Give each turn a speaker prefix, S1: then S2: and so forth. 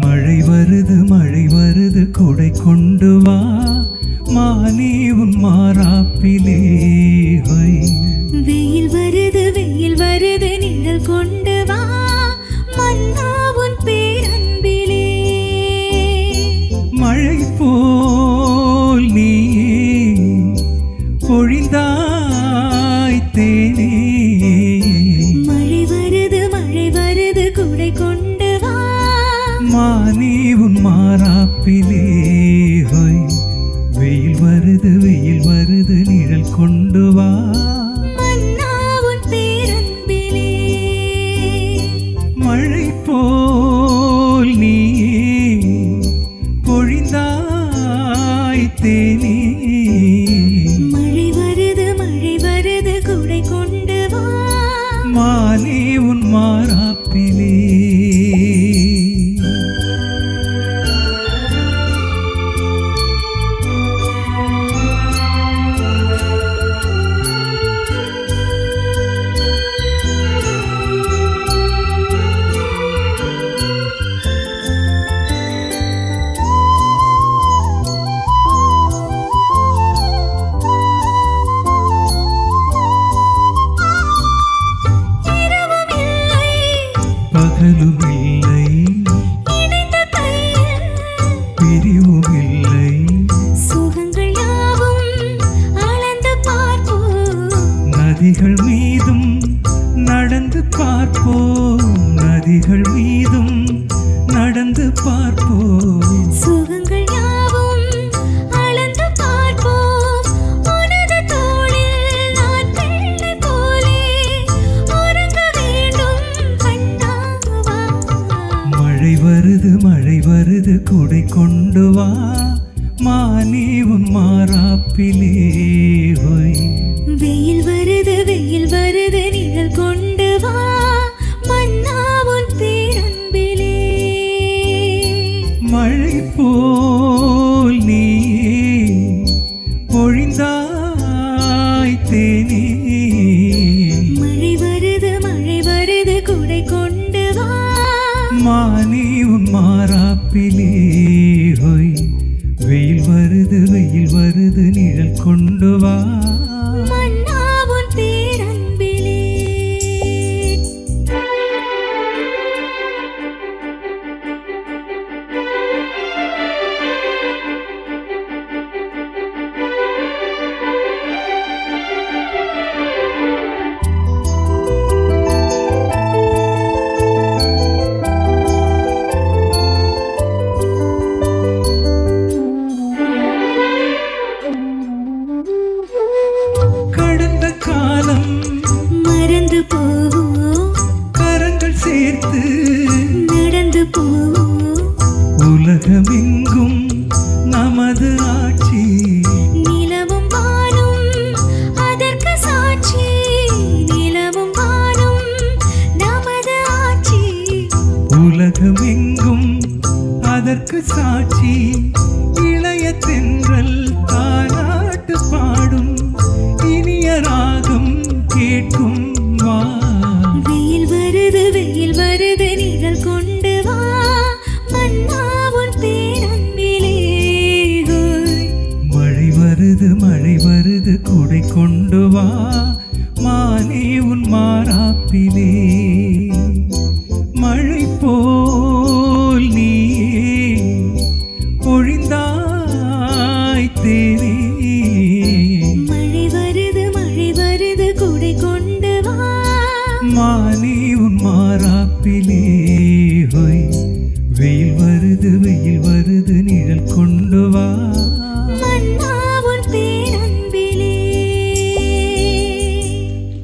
S1: மழை வருது மழை வருது கொடை கொண்டு வா. மானே உன்
S2: மாறாப்பிலே
S1: வெயில் வருது வெயில் வருது நீங்கள் கொண்டு
S2: மாறாப்பிலே ஹொய். வெயில் வருது வெயில் வருது நிழல் கொண்டு வா. மழை போல் நீ பொழிந்தாய் தேனே.
S1: மழை வருது மழை வருது குடை கொண்டு வா.
S2: மானே உன் மாறாப்பிலே. Hello. வருது மழை வருது குடை கொண்டு வா. மானே உன் மாறாப்பிலே
S1: வெயில் வருது வெயில்
S2: மாறாப்பிலே ஹொய் வெயில் வருது வெயில் வருது நிழல் கொண்டு வா. சேர்த்து
S1: நடந்து
S2: உலகமெங்கும் நமது ஆட்சி.
S1: நிலவும் வானும் அதற்கு சாட்சி. நிலவும் வானும் நமது ஆட்சி.
S2: உலகமெங்கும் அதற்கு சாட்சி. இளைய தென்றல் தாராட்டு பாடும் இனிய ராகம் கேட்கும். மானே உன் மாறாப்பிலே. வெயில் வருது வெயில் வருது.